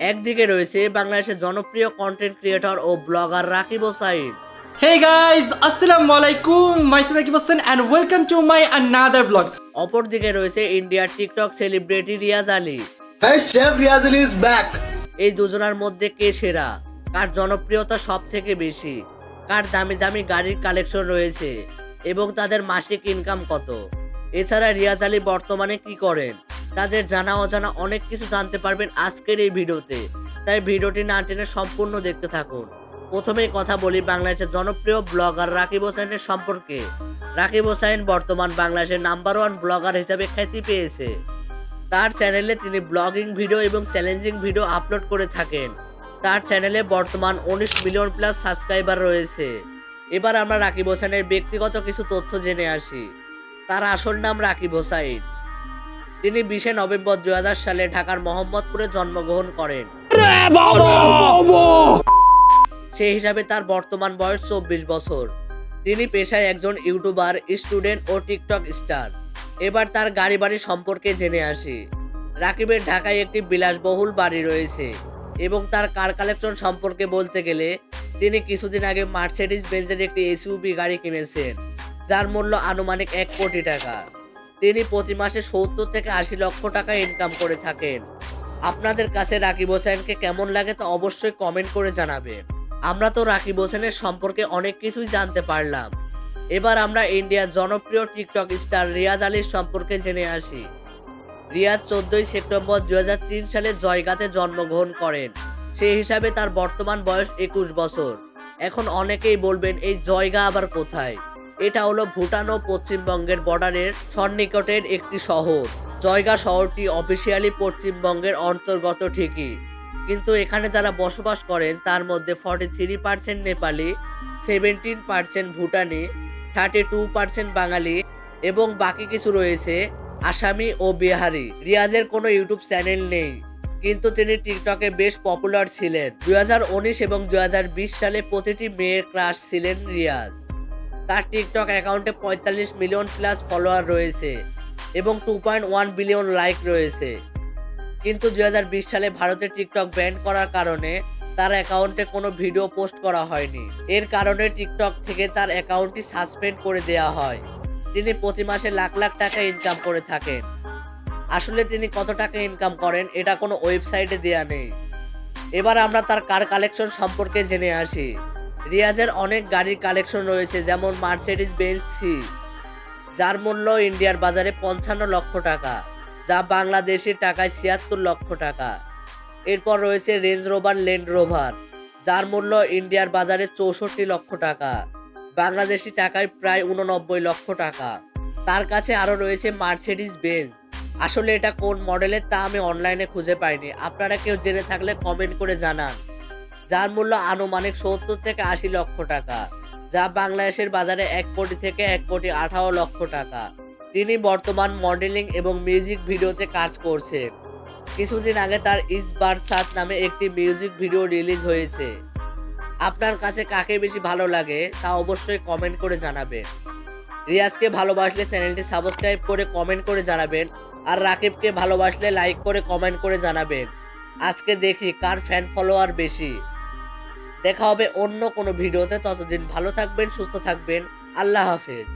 একদিকে রয়েছে বাংলাদেশের জনপ্রিয় content creator O blogger Rakib Hossain Hey guys, Assalamu alaikum. Myself Rakib Hassan and welcome to my another vlog. অপরদিকে রয়েছে ইন্ডিয়ার TikTok celebrity Riaz Ali. Chef Riaz Ali is back. এই দুজনার মধ্যে কে সেরা? কার জনপ্রিয়তা সব থেকে বেশি? কার দামি দামি গাড়ির কালেকশন রয়েছে? এবং তাদের মাসিক ইনকাম কত? এছাড়া রিয়াজ আলী বর্তমানে কি করেন? তাদের জানা অজানা অনেক কিছু জানতে পারবেন আজকের এই ভিডিওতে। তাই ভিডিওটি না টেনে সম্পূর্ণ দেখতে থাকুন। প্রথমেই কথা বলি বাংলাদেশের জনপ্রিয় ব্লগার রাকিব হোসেনের সম্পর্কে। রাকিব হোসেন বর্তমান বাংলাদেশের নাম্বার ওয়ান ব্লগার হিসেবে খ্যাতি পেয়েছে। তার চ্যানেলে তিনি ব্লগিং ভিডিও এবং চ্যালেঞ্জিং ভিডিও আপলোড করে থাকেন। তার চ্যানেলে বর্তমান উনিশ মিলিয়ন প্লাস সাবস্ক্রাইবার রয়েছে। এবার আমরা রাকিব হোসেনের ব্যক্তিগত কিছু তথ্য জেনে আসি। তার আসল নাম রাকিব হোসাইন। তিনি বিশে নভেম্বর দু হাজার সালে ঢাকার মোহাম্মদপুরে জন্মগ্রহণ করেন। সেই হিসাবে তার বর্তমান বয়স চব্বিশ বছর। তিনি পেশায় একজন ইউটিউবার, স্টুডেন্ট ও টিকটক স্টার। এবার তার গাড়ি বাড়ি সম্পর্কে জেনে আসি। রাকিবের ঢাকায় একটি বিলাসবহুল বাড়ি রয়েছে এবং তার কার কালেকশন সম্পর্কে বলতে গেলে তিনি কিছুদিন আগে মার্সিডিজ বেঞ্জের একটি এসইউবি গাড়ি কিনেছেন, যার মূল্য আনুমানিক এক কোটি টাকা। তিনি প্রতি মাসে সত্তর থেকে আশি লক্ষ টাকা ইনকাম করে থাকেন। আপনাদের কাছে রাকিব হোসেনকে কেমন লাগে তা অবশ্যই কমেন্ট করে জানাবেন। আমরা তো রাকিব হোসেনের সম্পর্কে অনেক কিছুই জানতে পারলাম। এবার আমরা ইন্ডিয়ার জনপ্রিয় টিকটক স্টার রিয়াজ আলীর সম্পর্কে জেনে আসি। রিয়াজ চোদ্দই সেপ্টেম্বর দুহাজার তিন সালে জয়গাতে জন্মগ্রহণ করেন। সেই হিসাবে তার বর্তমান বয়স একুশ বছর। এখন অনেকেই বলবেন, এই জয়গা আবার কোথায়? এটা হলো ভুটান ও পশ্চিমবঙ্গের বর্ডারের সন্নিকটের একটি শহর। জয়গা শহরটি অফিসিয়ালি পশ্চিমবঙ্গের অন্তর্গত ঠিকই। কিন্তু এখানে যারা বসবাস করেন, তার মধ্যে forty three percent Nepali seventeen percent Bhutani thirty two percent Bengali এবং বাকি কিছু রয়েছে আসামি ও বিহারি। রিয়াজের কোনো ইউটিউব চ্যানেল নেই, কিন্তু তিনি টিকটকে বেশ পপুলার ছিলেন। দু হাজার উনিশ এবং দু হাজার বিশ সালে প্রতিটি মেয়ের ক্রাশ ছিলেন রিয়াজ। তার টিকটক অ্যাকাউন্টে পঁয়তাল্লিশ মিলিয়ন প্লাস ফলোয়ার রয়েছে এবং two point one billion like রয়েছে। কিন্তু দু হাজার বিশ সালে ভারতে টিকটক ব্যান করার কারণে তার অ্যাকাউন্টে কোনো ভিডিও পোস্ট করা হয়নি। এর কারণে টিকটক থেকে তার অ্যাকাউন্টটি সাসপেন্ড করে দেওয়া হয়। তিনি প্রতি মাসে লাখ লাখ টাকা ইনকাম করে থাকেন। আসলে তিনি কত টাকা ইনকাম করেন এটা কোনো ওয়েবসাইটে দেয়া নেই। এবার আমরা তার কার কালেকশন সম্পর্কে জেনে আসি। রিয়াজের অনেক গাড়ির কালেকশন রয়েছে, যেমন মার্সিডিজ বেঞ্চ সি যার মূল্য ইন্ডিয়ার বাজারে পঞ্চান্ন লক্ষ টাকা, যা বাংলাদেশের টাকায় ছিয়াত্তর লক্ষ টাকা। এরপর রয়েছে রেঞ্জ রোভার ল্যান্ড রোভার যার মূল্য ইন্ডিয়ার বাজারে চৌষট্টি লক্ষ টাকা, বাংলাদেশি টাকায় প্রায় উননব্বই লক্ষ টাকা। তার কাছে আরও রয়েছে মার্সিডিজ বেঞ্চ আসলে এটা কোন মডেলের তা আমি অনলাইনে খুঁজে পাইনি। আপনারা কেউ জেনে থাকলে কমেন্ট করে জানান। যার মূল্য আনুমানিক সত্তর থেকে আশি লক্ষ টাকা, যা বাংলাদেশের বাজারে এক কোটি থেকে এক কোটি আঠারো লক্ষ টাকা। তিনি বর্তমান মডেলিং এবং মিউজিক ভিডিওতে কাজ করছেন। কিছুদিন আগে তার ইসবার সাত নামে একটি মিউজিক ভিডিও রিলিজ হয়েছে। আপনার কাছে কাকে বেশি ভালো লাগে তা অবশ্যই কমেন্ট করে জানাবেন। রিয়াজকে ভালোবাসলে চ্যানেলটি সাবস্ক্রাইব করে কমেন্ট করে জানাবেন আর রাকিবকে ভালোবাসলে লাইক করে কমেন্ট করে জানাবেন। আজকে দেখি কার ফ্যান ফলোয়ার বেশি। দেখা হবে অন্য কোনো ভিডিওতে। ততদিন ভালো থাকবেন সুস্থ থাকবেন। আল্লাহ হাফেজ।